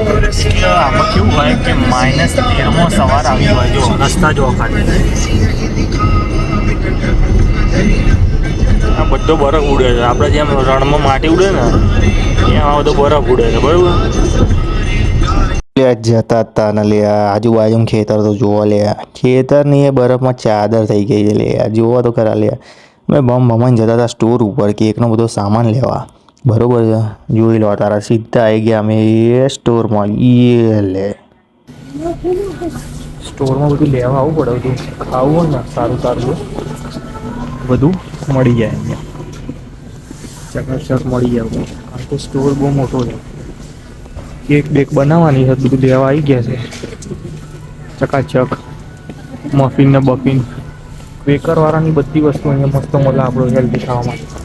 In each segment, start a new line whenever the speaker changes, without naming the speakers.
આમાં કેવું હોય કે માઇનસ તેરમો સવાર આવી હોય જો રસ્તા જો આ બધો બરફ ઉડે છે. આપણે જેમ રણમાં માટી ઉડે ને, ત્યાં બધો બરફ ઉડે છે. બરાબર?
જતા હતા ને લે આજુબાજુ ખેતર તો જોવા લે ખેતરની એ બરફમાં ચાદર થઈ ગઈ છે લે જોવા તો ખરા લે મેં બમ બમન જતા હતા સ્ટોર ઉપર કેકનો બધો સામાન લેવા. બરોબર છે. જોઈ લો તારા સીધા આવી ગયા અમે. એ સ્ટોરમાં એ લે.
સ્ટોરમાં બધું લેવા આવવું પડે, બધું ખાવું હોય ને, સારું સારું બધું મળી જાય અહીંયા. ચકાચક મળી જાય આ તો સ્ટોર બહુ મોટો છે. કેક બેક બનાવવાની છે, બધું લેવા આવી ગયા છે. ચકાચક, મફિન ને બફિન. બેકર વાળાની બધી વસ્તુ અહીંયા મસ્ત મળે આપણો હેલ્ધી ખાવા માટે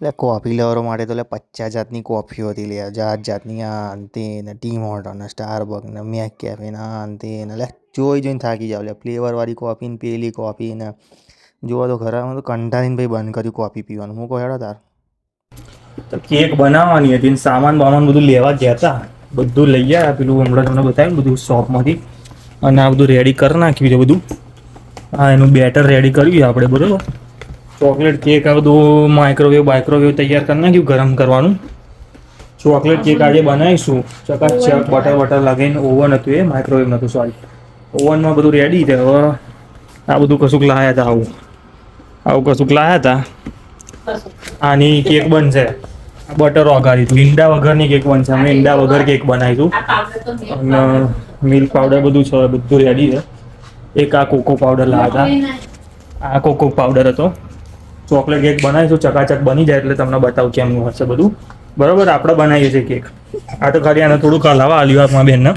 એટલે કોફી લેવરો માટે તો એટલે પચાસ જાતની કોફીઓ હતી લે, જાત જાતની આ અંતે ને ટી હોટલ ને સ્ટારબક ને મેક કેફે ને આ અંતે ને લે, જોઈ જોઈને થાકી જાવ લે ફ્લેવરવાળી કોફી ને પેલી કોફી ને જોવા તો ખરા તો કંટાળીને ભાઈ બંધ કર્યું કોફી પીવાનું. હું કહો તાર.
તો કેક બનાવવાની હતી ને સામાન બામાન બધું લેવા ગયા હતા બધું લઈ આવ્યા, પેલું હમણાં તમને બતાવ્યું બધું શોપમાંથી. અને આ બધું રેડી કરી નાખ્યું છે બધું. હા એનું બેટર રેડી કર્યું આપણે, બરોબર? ચોકલેટ કેક આ બધું માઇક્રોવેવ માઇક્રોવેવ તૈયાર કરી નાખ્યું ગરમ કરવાનું. ચોકલેટ કેક આજે બનાવીશું. ચકાચક બટર બટર લગાવીને ઓવન હતું એ માઇક્રોવેવ નહોતું સોરી ઓવનમાં બધું રેડી છે. હવે આ બધું કશુંક લાયા હતા આવું. આવું કશુંક લાયા હતા. આની કેક બનશે. બટર વઘારી હતું. ઈંડા વગરની કેક બનશે. અમે ઈંડા વગર કેક બનાવીશું. અને મિલ્ક પાવડર બધું છે બધું રેડી છે. એક આ કોકો પાવડર લાવ્યા હતા. આ કોકો પાવડર હતો. ચોકલેટ કેક બનાવીશું, ચકાચક બની જાય એટલે તમને બતાવું કેમનું હશે બધું. બરોબર, આપણે બનાવીએ છીએ કેક. આ તો ખાલી આને થોડુંક હલાવા, આલ્યું આપણા બેનને.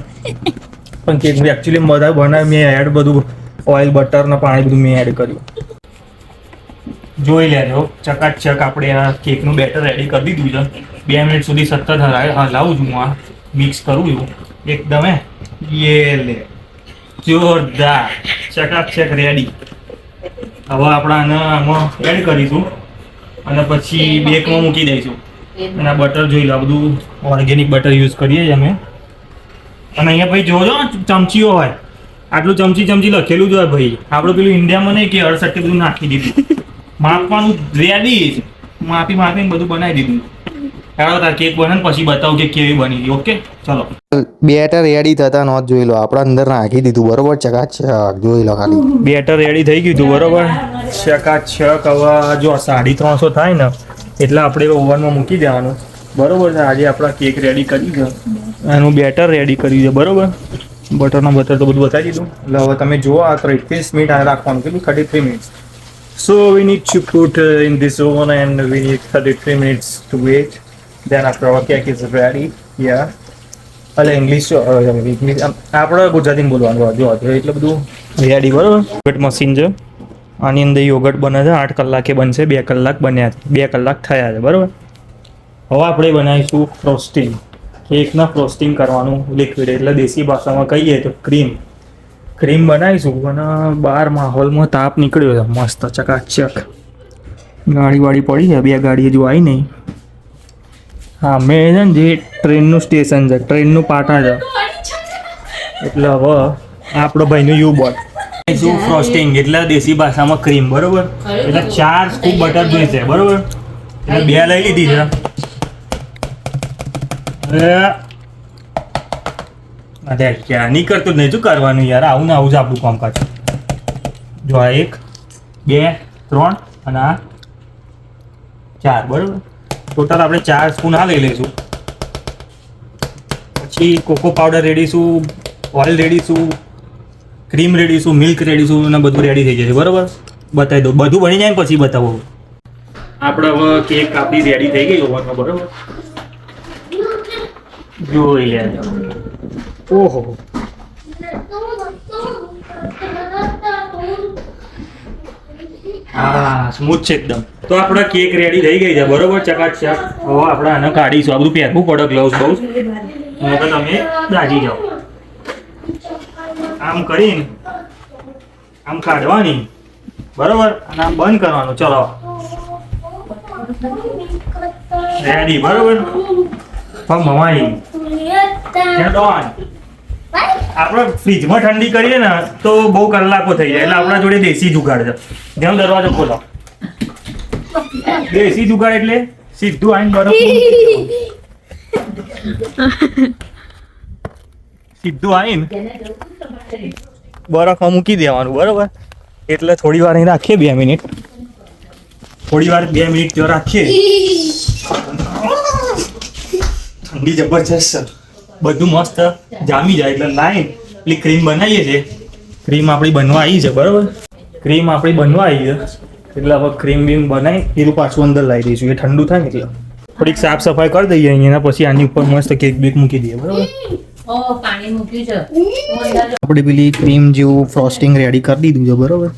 પણ કેક એકચ્યુઅલી બધા બનાવી મેં એડ બધું ઓઇલ બટર ને પાણી બધું મેં એડ કર્યું. જોઈ લેજો, ચકાચક આપણે આ કેકનું બેટર રેડી કરી દીધું છે. બે મિનિટ સુધી સતત હલાય હલાવું છું હું આ. મિક્સ કરું છું. એકદમ એ લે. જોરદાર. ચકાચક રેડી હવે આપણે આને આમાં એડ કરીશું અને પછી બેકમાં મૂકી દઈશું. અને આ બટર જોઈ લો બધું ઓર્ગેનિક બટર યુઝ કરીએ છીએ અમે. અને અહીંયા ભાઈ જોજો ચમચીઓ હોય. આટલું ચમચી ચમચી લખેલું જ હોય ભાઈ. આપણે પેલું ઇન્ડિયામાં નહીં કે અડસઠ બધું નાખી દીધું. માપવાનું રેડી માપી માપીને બધું બનાવી દીધું. ચાલો તાર કેક બને ને પછી બતાવું કે કેવી બની ગઈ ઓકે ચલો.
બેટર રેડી થતા નોત જોઈ લો આપણા અંદર નાખી દીધું બરોબર? ચકાચક જોઈ લો ખાલી.
બેટર રેડી થઈ ગયું હતું બરોબર? ચકાચક હવે જો સાડી ત્રણસો થાય ને એટલે આપણે ઓવનમાં મૂકી દેવાનું. બરોબર છે આજે આપણા કેક રેડી કરી છે. એનું બેટર રેડી કર્યું છે બરોબર? બટરનો બટર તો બધું બતાવી દીધું. એટલે હવે તમે જુઓ આ ત્રીસ મિનિટ આ રાખવાનું કેટલું? Thirty three minutes So we need to put uh, in this oven and we need 33 minutes to wait. Then after our cake ready યા એટલે ઇંગ્લિશ ઇંગ્લિશ આપણે ગુજરાતીમાં બોલવાનું. જો એટલે બધું રેડી બરોબર? યોગર્ટ મશીન છે. આની અંદર યોગર્ટ બને છે, આઠ કલાકે બનશે, બે કલાક બન્યા છે, બે કલાક થયા છે, બરાબર? હવે આપણે બનાવીશું ફ્રોસ્ટિંગ કેકના ફ્રોસ્ટિંગ કરવાનું લિક્વિડ એટલે દેશી ભાષામાં કહીએ તો ક્રીમ ક્રીમ બનાવીશું અને બહાર માહોલમાં તાપ નીકળ્યો છે. મસ્ત ચકાચક. ગાડી વાડી પડી છે, બે ગાડી હજુ આવી નહીં. હા, મેં છે ને જે ટ્રેનનું સ્ટેશન છે, ટ્રેનનું પાટણ છે. એટલે હવે આપણો ભાઈનું યુ બોટ. શું ફ્રોસ્ટિંગ એટલે દેશી ભાષામાં ક્રીમ બરોબર? એટલે ચાર સ્કૂપ બટર જોઈશે બરોબર? એટલે બે લઈ લીધી છે. અરે! ક્યાં નહીં કરતું નહીં, શું કરવાનું યાર? આવું ને આવું જ આપણું કામકાજ. જો આ એક, બે, ત્રણ અને આ ચાર, બરોબર? ટોટલ આપણે ચાર સ્પૂન આ લઈ લઈશું. પછી કોકો પાવડર રેડીશું ઓઇલ રેડીશું ક્રીમ રેડીશું મિલ્ક રેડીશું અને બધું રેડી થઈ જશે. બરોબર? બતાવી દો બધું બની જાય પછી બતાવો. આપણે હવે કેક આપણી રેડી થઈ ગઈ ઓવનમાં બરોબર? જોઈ લે ઓહો. તો આપણા કેક રેડી થઈ ગઈ છે. બરોબર ચકાચક હવે આપણે આને કાઢીશું. આ બધું પહેરવું પડે ગ્લવ્સ બહુ હવે તમે દાજી જાઓ. આમ કરીને, આમ કાઢવાની. બરોબર? અને આમ બંધ કરવાનું. ચલો. રેડી બરોબર? પણ મમાઈ. ડોન આપણે ફ્રીજમાં ઠંડી કરીએ ને, તો બહુ કલાકો થઈ જાય. એટલે આપણા જોડે દેશી જુગાડ છે. જેમ દરવાજો ખોલો. દેશી જુગાડ એટલે સીધું આવીને બરફ સીધું આઈને બરફમાં મૂકી દેવાનું, બરોબર? એટલે થોડી વાર અહીં રાખીએ બે મિનિટ. થોડી વાર બે મિનિટ જો રાખીએ. ઠંડી જબરજસ્ત છે. બધું મસ્ત જામી જાય એટલે લાઈન. પેલી ક્રીમ બનાવીએ છીએ. ક્રીમ આપણી બનવા આવી છે બરાબર? ક્રીમ આપણી બનવા આવી છે. એટલે હવે ક્રીમ બીમ બનાવી એનું પાછું અંદર લાવી દઈશું. એ ઠંડુ થાય ને એટલે. થોડીક સાફ સફાઈ કરી દઈએ અહીંયા પછી આની ઉપર મસ્ત કેક બેક મૂકી દઈએ બરોબર?
ઓ પાણી મૂક્યું છે. અંદર
આપણે પેલી ક્રીમ જેવું ફ્રોસ્ટિંગ રેડી કરી દીધું છે બરોબર?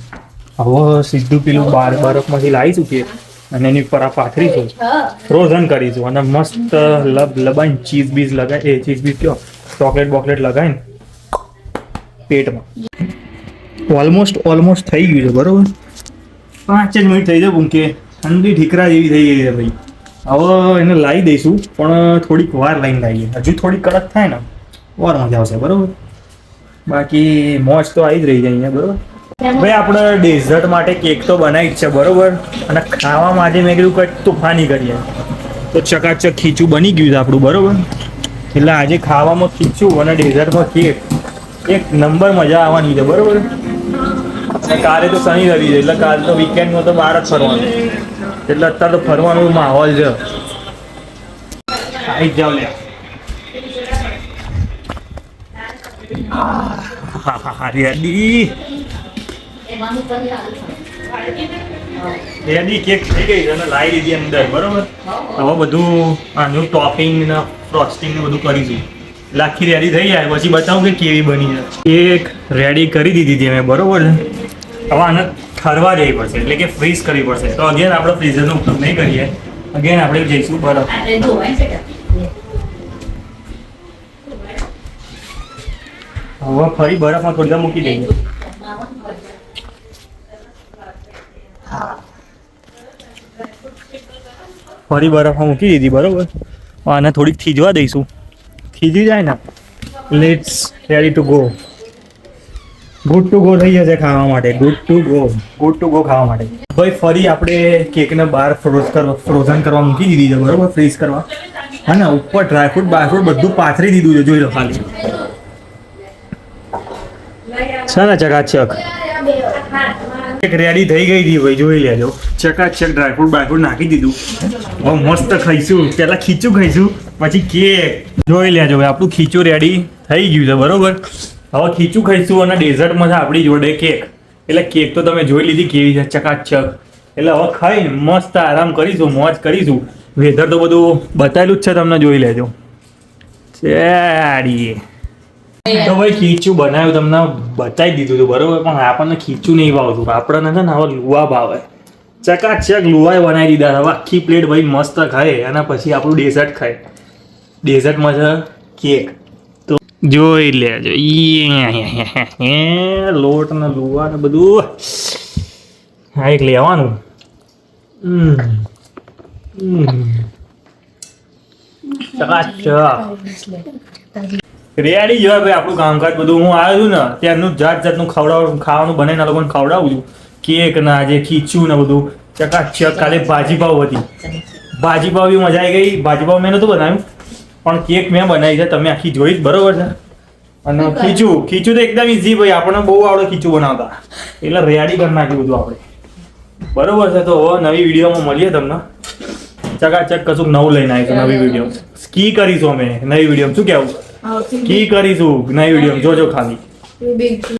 હવે સીધું પેલું બાર બરફમાંથી લાવીશું કે અને એની ઉપર આ પાથરીશું ફ્રોઝન કરીશું અને મસ્ત લબ લબાઈને ચીઝ બીઝ લગાય. એ ચીઝ બીઝ કયો? ચોકલેટ બોકલેટ લગાવીને પેટમાં. ઓલમોસ્ટ ઓલમોસ્ટ થઈ ગયું છે બરોબર? પાંચ જ મિનિટ થઈ જાય કે ઠંડી ઠીકરા જેવી થઈ ગઈ છે ભાઈ. હવે એને લાવી દઈશું પણ થોડીક વાર લઈને લાવીએ. હજુ થોડી કડક થાય ને વાર મજા આવશે બરોબર? બાકી મોજ તો આવી જ રહી જાય અહીંયા બરોબર? ભાઈ, આપણે ડેઝર્ટ માટે કેક તો બનાવી છે, બરોબર? અને ખાવા માટે મેં કીધું કંઈક તોફાની કરીએ. તો ચકાચક ખીચું બની ગયું છે આપણું, બરોબર? એટલે આજે ખાવામાં ખીચું અને ડેઝર્ટમાં કેક એક નંબર મજા આવવાની છે, બરોબર? કાલે તો શનિ રવિ છે, એટલે કાલે તો વીકેન્ડમાં તો બહાર જ ફરવાનું. એટલે અત્યારે તો ફરવાનો માહોલ છે. આવી જાવ લે હા હા હા રેડી રેડી કેક થઈ ગઈ અને લાવી દીધી અંદર બરોબર? હવે બધું આનું ટોપિંગ ને ફ્રોસ્ટિંગ ને બધું કરીશું. એટલે આખી રેડી થઈ જાય પછી બતાવું કે કેવી બની છે. કેક રેડી કરી દીધી હતી મેં બરોબર છે? હવે આને ઠરવા જવી પડશે એટલે કે ફ્રીઝ કરવી પડશે. તો અગેન આપણે ફ્રીઝરનો ઉપયોગ નહીં કરીએ. અગેન આપણે જઈશું બરફ? હવે ફરી બરફમાં થોડી મૂકી દઈએ. ફરી બરફમાં મૂકી દીધી બરોબર? આને થોડીક થીજવા દઈશું. થીજી જાય ને. Let's ready to go good to go થઈ જશે ખાવા માટે. Good to go good to go ખાવા માટે. ભાઈ ફરી આપણે કેકને બહાર ફ્રોઝ કરવા ફ્રોઝન કરવા મૂકી દીધી છે બરોબર? ફ્રીઝ કરવા. હા ને ઉપર ડ્રાયફ્રૂટ બાયફ્રૂટ બધું પાથરી દીધું છે જોઈ લો ખાલી. છે ને ચકાચક. એક રેડી થઈ ગઈ હતી ભાઈ જોઈ લેજો. ચકાચક ડ્રાયફ્રૂટ બાયફ્રૂટ નાખી દીધું. હવે મસ્ત ખાઈશું. પહેલાં ખીચું ખાઈશું પછી કેક જોઈ લેજો ભાઈ આપણું ખીચું રેડી થઈ ગયું છે બરોબર? હવે ખીચું ખાઈશું અને ડેઝર્ટમાં છે આપણી જોડે કેક એટલે કેક તો તમે જોઈ લીધી કેવી છે ચકાચક. એટલે હવે ખાઈને મસ્ત આરામ કરીશું મોજ કરીશું. વેધર તો બધું બતાવેલું જ છે તમને જોઈ લેજો. ચેડીએ. તો ભાઈ ખીચું બનાવ્યું, તમને બતાવી દીધું હતું, બરોબર? પણ આપણને ખીચું નહીં ભાવતું. આપણને છે ને હવે લુવા ભાવે. ચકાચક લુવાએ બનાવી દીધા હવે આખી પ્લેટ ભાઈ મસ્ત ખાય, અને પછી આપણું ડેઝર્ટ ખાય. ડેઝર્ટમાં છે કેક. તો જોઈ લેજો. લોટ ને લુવા ને બધું. હા, એક લેવાનું. ચકાચક. રેડી જ હોય ભાઈ આપણું કામકાજ બધું. હું આવ્યો છું ને ત્યાંનું જાત જાતનું ખવડાવ ખાવાનું બને ને લોકોને ખવડાવું છું. કેક ના જે ખીચું ને બધું. ચકાચક કાલે ભાજી પાવ હતી. ભાજી પાવ બી મજા આવી ગઈ. ભાજી પાવ મેં નતું બનાવ્યું. પણ કેક મેં બનાવી છે તમે આખી જોઈ જ બરોબર છે? અને ખીચું. ખીચું તો એકદમ ઈઝી ભાઈ. આપણને બહુ આવડે ખીચું બનાવતા. એટલે રેડી કરી નાખ્યું બધું આપણે. બરોબર છે તો હવે નવી વિડીયોમાં મળીએ તમને. ચકાચક કશુંક નવું લઈને આવીશું નવી વીડિયો. સ્કી કરીશું અમે નવી વીડિયો? શું કહેવું? કી કરીશું નવી વીડિયો જોજો ખાલી.